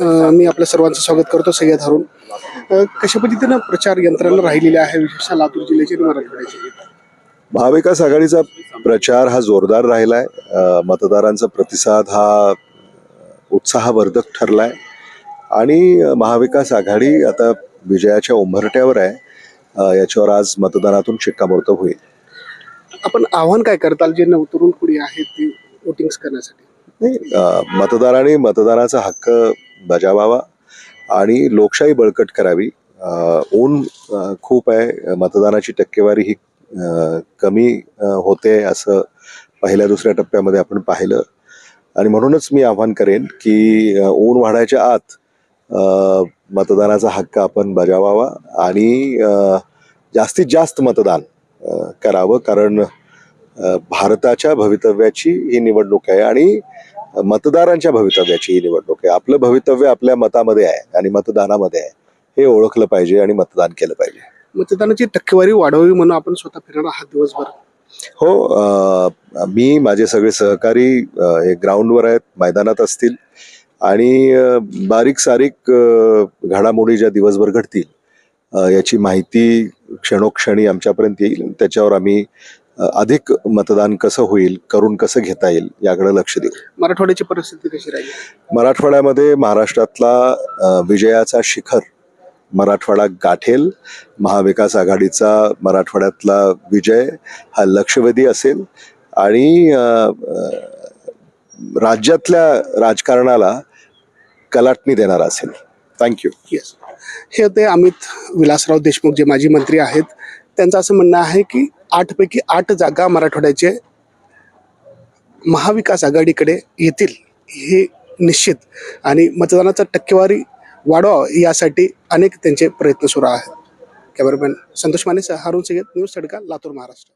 मी आपल्या सर्वांचं स्वागत करतो हरून. अ, कशा पद्धतीनं प्रचार यंत्रणा राहिलेली आहे विशेषतः लातूर जिल्ह्याची आणि मराठवाड्याची? महाविकास आघाडीचा प्रचार हा जोरदार राहिलाय. अ, मतदारांचा प्रतिसाद हा उत्साहवर्धक ठरलाय. आणि अ, महाविकास आघाडी आता विजयाच्या उंबरट्यावर आहे. याच्यावर आज मतदानातून शिक्कामोर्तब होईल. आपण आव्हान काय करताल? जे नव तरुण पिढी आहेत ती वोटिंग करण्यासाठी? नाही, मतदारांनी मतदानाचा हक्क बजावावा. आणि लोकशाही बळकट करावी. ऊन खूप आहे. मतदानाची टक्केवारी ही कमी होते असं पहिल्या दुसऱ्या टप्प्यामध्ये आपण पाहिलं. आणि म्हणूनच मी आव्हान करेन की ऊन वाढायच्या आत मतदानाचा हक्क आपण बजावावा आणि जास्तीत जास्त मतदान करावं. कारण भारताच्या भवितव्याची ही निवडणूक आहे आणि मतदारांच्या भवितव्याची ही निवडणूक आहे. आपलं भवितव्य आपल्या मतामध्ये आहे आणि मतदानामध्ये आहे. हे ओळखलं पाहिजे आणि मतदान केलं पाहिजे. मतदानाची टक्केवारी वाढवावी म्हणून आपण स्वतः फिरणार आहात दिवसभर. हो अ, मी माझे सगळे सहकारी हे ग्राउंडवर आहेत मैदानात असतील आणि बारीक सारीक घडामोडी ज्या दिवसभर घडतील याची माहिती क्षणोक्षणी आमच्यापर्यंत येईल. त्याच्यावर आम्ही अधिक मतदान कसं होईल करून कसं घेता येईल याकडे लक्ष देऊ मराठवाड्याची परिस्थिती कशी राहील? मराठवाड्यामध्ये महाराष्ट्रातला विजयाचा शिखर मराठवाडा गाठेल. महाविकास आघाडीचा मराठवाड्यातला विजय हा लक्षवेधी असेल. आणि राज्यातल्या राजकारणाला कलाटणी देणारा असेल. थँक्यू येस हे होते अमित विलासराव देशमुख जे माजी मंत्री आहेत. त्यांचं असं म्हणणं आहे की आठपैकी आठ जागा मराठवाड्याचे महाविकास आघाडीकडे येतील हे निश्चित. आणि मतदानाचा टक्केवारी वाढवावं यासाठी अनेक त्यांचे प्रयत्न सुरू आहेत. कॅमेरामॅन संतोष माने सह सय्यद न्यूज सडका लातूर महाराष्ट्र.